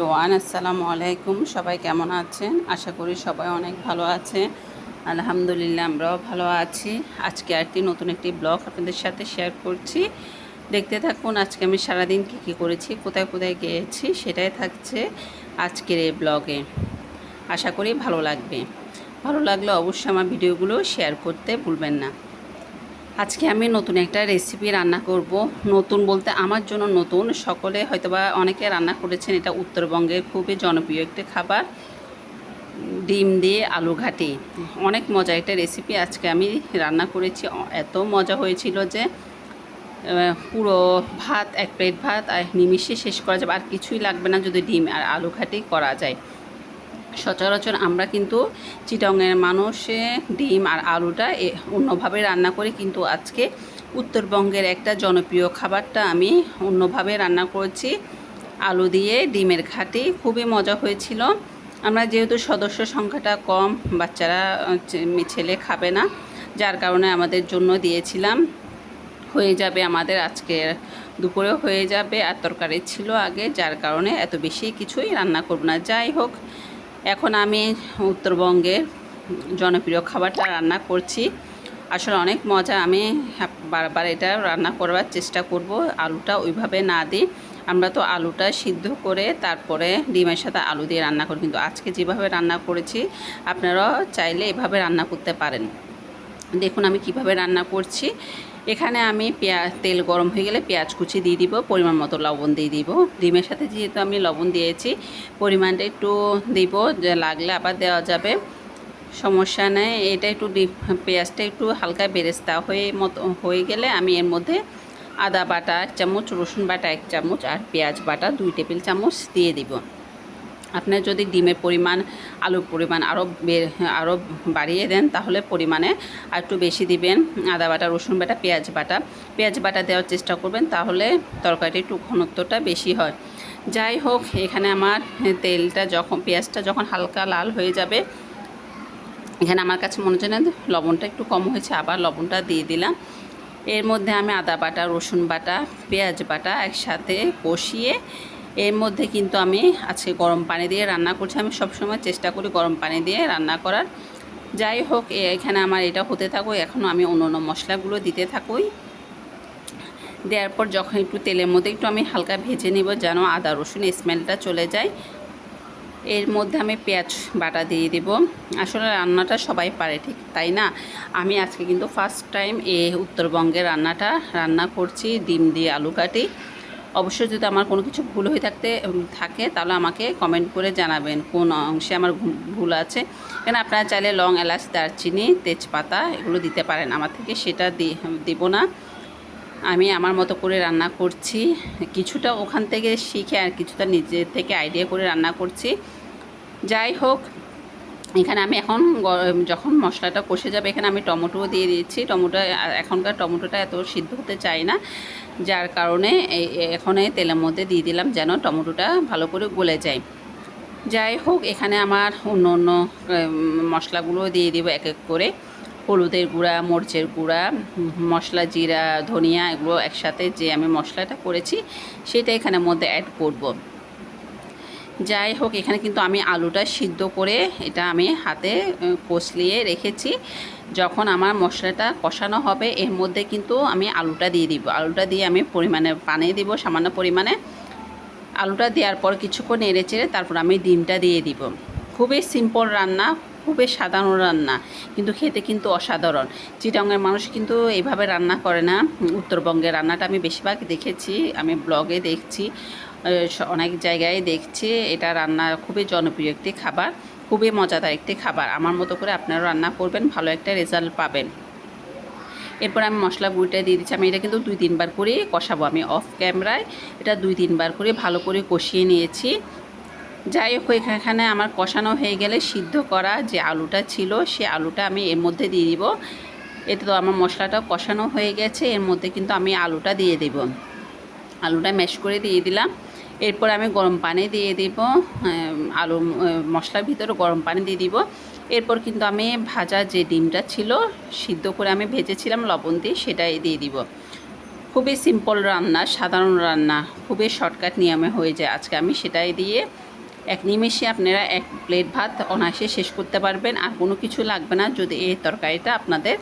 Everyone, আসসালামু আলাইকুম। সবাই কেমন আছেন? আশা করি সবাই অনেক ভালো আছে আলহামদুলিল্লাহ, আমরাও ভালো আছি। আজকে একটি নতুন একটি ব্লগ আপনাদের সাথে শেয়ার করছি। দেখতে থাকুন, আজকে আমি সারাদিন কী কী করেছি, কোথায় কোথায় গিয়েছি, সেটাই থাকছে আজকের এই ব্লগে। আশা করি ভালো লাগবে। ভালো লাগলে অবশ্যই আমার ভিডিওগুলো শেয়ার করতে ভুলবেন না। আজকে আমি নতুন একটা রেসিপি রান্না করব। নতুন বলতে আমার জন্য নতুন। সকলে হয়তোবা অনেকে রান্না করেছেন, এটা উত্তরবঙ্গের খুবই জনপ্রিয় একটি খাবার। ডিম দিয়ে আলু ঘাটি। অনেক মজা একটা রেসিপি আজকে আমি রান্না করেছি। এত মজা হয়েছিল যে পুরো ভাত, এক প্লেট ভাত আর নিমিষে শেষ করা যাবে। আর কিছুই লাগবে না যদি ডিম আর আলু ঘাটি করা যায়। সচরাচর আমরা কিন্তু চিটংয়ের মানুষে ডিম আর আলুটা অন্যভাবে রান্না করি, কিন্তু আজকে উত্তরবঙ্গের একটা জনপ্রিয় খাবারটা আমি অন্যভাবে রান্না করেছি। আলু দিয়ে ডিমের ঘাটি, খুবই মজা হয়েছিল। আমরা যেহেতু সদস্য সংখ্যাটা কম, বাচ্চারা ছেলে খাবে না, যার কারণে আমাদের জন্য দিয়েছিলাম। হয়ে যাবে আমাদের আজকে দুপুরেও হয়ে যাবে, আর তরকারি ছিল আগে, যার কারণে এত বেশি কিছুই রান্না করব না। যাই হোক এখন আমি উত্তরবঙ্গের জনপ্রিয় খাবারটা রান্না করছি। আসলে অনেক মজা, আমি বারবার এটা রান্না করবার চেষ্টা করব। আলুটা ওইভাবে না দিই। আমরা তো আলুটা সিদ্ধ করে তারপরে ডিমের সাথে আলু দিয়ে রান্না করি। কিন্তু আজকে যেভাবে রান্না করেছি, আপনারাও চাইলে এভাবে রান্না করতে পারেন। দেখুন আমি কীভাবে রান্না করছি। এখানে আমি পেঁয়াজ তেল গরম হয়ে গেলে পেঁয়াজ কুচি দিয়ে দিব, পরিমাণ মতো লবণ দিয়ে দিব। ডিমের সাথে যেহেতু আমি লবণ দিয়েছি, পরিমাণটা একটু দিব লাগলে আবার দেওয়া যাবে। সমস্যা নেই, এটা একটু পেঁয়াজটা একটু হালকা বেরেস্তা হয়ে মতো, হয়ে গেলে আমি এর মধ্যে আদা বাটা এক চামচ, রসুন বাটা এক চামচ আর পেঁয়াজ বাটা দুই টেবিল চামচ দিয়ে দিব। আপনার যদি ডিমের পরিমাণ, আলুর পরিমাণ আরও আরও বাড়িয়ে দেন, তাহলে পরিমাণে আর একটু বেশি দিবেন। আদা বাটা, রসুন বাটা, পেঁয়াজ বাটা। পেঁয়াজ বাটা দেওয়ার চেষ্টা করবেন, তাহলে তরকারিটা একটু ঘনত্বটা বেশি হয়। যাই হোক, এখানে আমার তেলটা যখন, পেঁয়াজটা যখন হালকা লাল হয়ে যাবে, এখানে আমার কাছে মনে হচ্ছে না লবণটা একটু কম হয়েছে, আবার লবণটা দিয়ে দিলাম। এর মধ্যে আমি আদা বাটা, রসুন বাটা, পেঁয়াজ বাটা একসাথে কষিয়ে এর মধ্যে কিন্তু আমি আজকে গরম পানি দিয়ে রান্না করছি। আমি সবসময় চেষ্টা করি গরম পানি দিয়ে রান্না করার। যাই হোক এখানে আমার এটা হতে থাকুক, এখনও আমি অন্য অন্য মশলাগুলো দিতে থাকুই। দেওয়ার পর যখন একটু তেলের মধ্যে একটু আমি হালকা ভেজে নিব যেন আদা, রসুন স্মেলটা চলে যায়। এর মধ্যে আমি পেঁয়াজ বাটা দিয়ে দেব। আসলে রান্নাটা সবাই পারে ঠিক, তাই না? আমি আজকে কিন্তু ফার্স্ট টাইম এ উত্তরবঙ্গের রান্নাটা, রান্না করছি ডিম দিয়ে আলু কাটি। অবশ্যই যদি আমার কোনো কিছু ভুল হয়ে থাকতে থাকে, তাহলে আমাকে কমেন্ট করে জানাবেন কোন অংশে আমার ভুল আছে। কেন আপনারা চাইলে লং এলাচ, দারচিনি, তেজপাতা এগুলো দিতে পারেন। আমার থেকে সেটা দিব না। আমি আমার মতো করে রান্না করছি। কিছুটা ওখান থেকে শিখে আর কিছুটা নিজের থেকে আইডিয়া করে রান্না করছি। যাই হোক এখানে আমি এখন যখন মশলাটা কষে যাবে, এখানে আমি টমেটোও দিয়ে দিয়েছি। টমেটো এখনকার টমেটোটা এত সিদ্ধ হতে চায় না। যার কারণে এখন তেলের মধ্যে দিয়ে দিলাম যেন টমেটোটা ভালো করে গলে যায়। যাই হোক, এখানে আমার অন্য অন্য মশলাগুলো দিয়ে দিব এক এক করে। হলুদের গুঁড়া, মরিচের গুঁড়া, মশলা জিরা, ধনিয়া, এগুলো একসাথে যে আমি মশলাটা করেছি, সেটা এখানে মধ্যে অ্যাড করব। যাই হোক, এখানে কিন্তু আমি আলুটা সিদ্ধ করে এটা আমি হাতে কষলিয়ে রেখেছি। যখন আমার মশলাটা কষানো হবে, এর মধ্যে কিন্তু আমি আলুটা দিয়ে দিব। আলুটা দিয়ে আমি পরিমাণে পানি দিব, সামান্য পরিমাণে। আলুটা দেওয়ার পর কিছুক্ষণ নেড়ে চেড়ে তারপর আমি ডিমটা দিয়ে দিব। খুবই সিম্পল রান্না, খুবই সাধারণ রান্না, কিন্তু খেতে কিন্তু অসাধারণ। চিটাঙ্গের মানুষ কিন্তু এইভাবে রান্না করে না। উত্তরবঙ্গের রান্নাটা আমি বেশিরভাগ দেখেছি, আমি ব্লগে দেখছি। অনেক জায়গায় দেখছি, এটা রান্না খুবই জনপ্রিয় একটি খাবার, খুবই মজাদার একটি খাবার। আমার মতো করে আপনারা রান্না করবেন, ভালো একটা রেজাল্ট পাবেন। এরপর আমি মশলা গুঁড়িটা দিয়ে দিচ্ছি, আমি এটা কিন্তু দুই তিনবার করে কষাবো। আমি অফ ক্যামেরায় এটা দুই তিনবার করে ভালো করে কষিয়ে নিয়েছি। যাই হোক, এখানে আমার কষানো হয়ে গেলে সিদ্ধ করা যে আলুটা ছিল, সে আলুটা আমি এর মধ্যে দিয়ে দিব। এতে তো আমার মশলাটা কষানো হয়ে গেছে, এর মধ্যে কিন্তু আমি আলুটা দিয়ে দেব। আলুটা ম্যাশ করে দিয়ে দিলাম। এরপর আমি গরম পানি দিয়ে দিব আলু মশলার ভিতরে গরম পানি দিয়ে দিব। এরপর কিন্তু আমি ভাজা যে ডিমটা ছিল, সিদ্ধ করে আমি ভেজেছিলাম লবণ দিয়ে সেটাই দিয়ে দিব। খুবই সিম্পল রান্না, সাধারণ রান্না, খুবই শর্টকাট নিয়মে হয়ে যায় আজকে আমি সেটাই দিয়ে। এক নিমেষে আপনারা এক প্লেট ভাত অনায়াসে শেষ করতে পারবেন, আর কোনো কিছু লাগবে না যদি এই তরকারিটা আপনাদের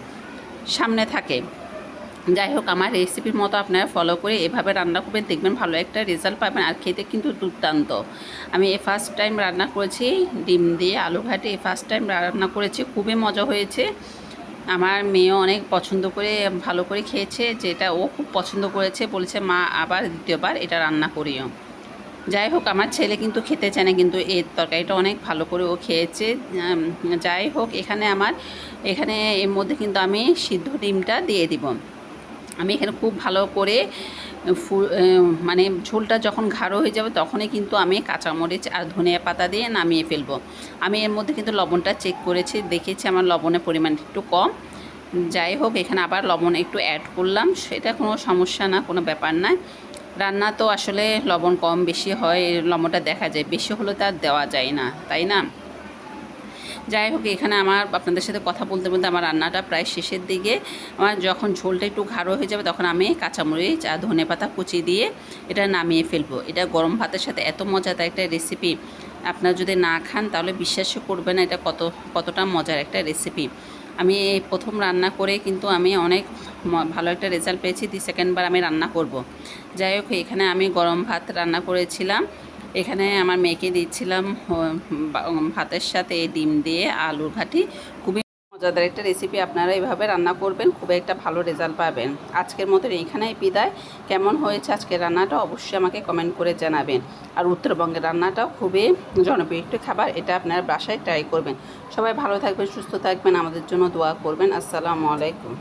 সামনে থাকে। যাই হোক, আমার রেসিপির মতো আপনারা ফলো করে এভাবে রান্না করবেন, দেখবেন ভালো একটা রেজাল্ট পাবেন আর খেতে কিন্তু দুর্দান্ত। আমি এ ফার্স্ট টাইম রান্না করেছি, ডিম দিয়ে আলু ঘাটে এ ফার্স্ট টাইম রান্না করেছি, খুবই মজা হয়েছে। আমার মেয়েও অনেক পছন্দ করে, ভালো করে খেয়েছে, যেটা ও খুব পছন্দ করেছে, বলেছে, মা, আবার দ্বিতীয়বার এটা রান্না করিও। যাই হোক, আমার ছেলে কিন্তু খেতে চায় না, কিন্তু এই তরকারিটা অনেক ভালো করে ও খেয়েছে। যাই হোক, এখানে আমার, এখানে এর মধ্যে কিন্তু আমি সিদ্ধ ডিমটা দিয়ে দিব। আমি এখানে খুব ভালো করে ফু মানে ঝোলটা যখন ঘাড়ো হয়ে যাবে তখনই কিন্তু আমি কাঁচামরিচ আর ধনিয়া পাতা দিয়ে নামিয়ে ফেলব। আমি এর মধ্যে কিন্তু লবণটা চেক করেছি, দেখেছি আমার লবণের পরিমাণ একটু কম। যাই হোক, এখানে আবার লবণ একটু অ্যাড করলাম, সেটা কোনো সমস্যা না, কোনো ব্যাপার না। রান্না তো আসলে লবণ কম বেশি হয়, লবণটা দেখা যায়, বেশি হলে তার দেওয়া যায় না, তাই না? যাই হোক, এখানে আমার আপনাদের সাথে কথা বলতে বলতে আমার রান্নাটা প্রায় শেষের দিকে। আমার যখন ঝোলটা একটু ঘাড়ো হয়ে যাবে, তখন আমি কাঁচামরিচ আর ধনে পাতা কুচি দিয়ে এটা নামিয়ে ফেলব। এটা গরম ভাতের সাথে এত মজাদার একটা রেসিপি আপনারা যদি না খান, তাহলে বিশ্বাসও করবে না, এটা কত, কতটা মজার একটা রেসিপি আমি এই প্রথম রান্না করে কিন্তু আমি অনেক ভালো একটা রেজাল্ট পেয়েছি। দি সেকেন্ডবার আমি রান্না করব। যাই হোক, এখানে আমি গরম ভাত রান্না করেছিলাম। এখানে আমার মেয়েকে দিচ্ছিলাম ভাতের সাথে ডিম দিয়ে আলু ঘাটি খুবই মজাদার একটা রেসিপি আপনারা এইভাবে রান্না করবেন, খুব একটা ভালো রেজাল্ট পাবেন। আজকের মতন এইখানেই বিদায়। কেমন হয়েছে আজকের রান্নাটা অবশ্যই আমাকে কমেন্ট করে জানাবেন। আর উত্তরবঙ্গের রান্নাটাও খুবই জনপ্রিয় একটি খাবার, এটা আপনারা বাসায় ট্রাই করবেন। সবাই ভালো থাকবেন, সুস্থ থাকবেন, আমাদের জন্য দোয়া করবেন। আসসালামু আলাইকুম।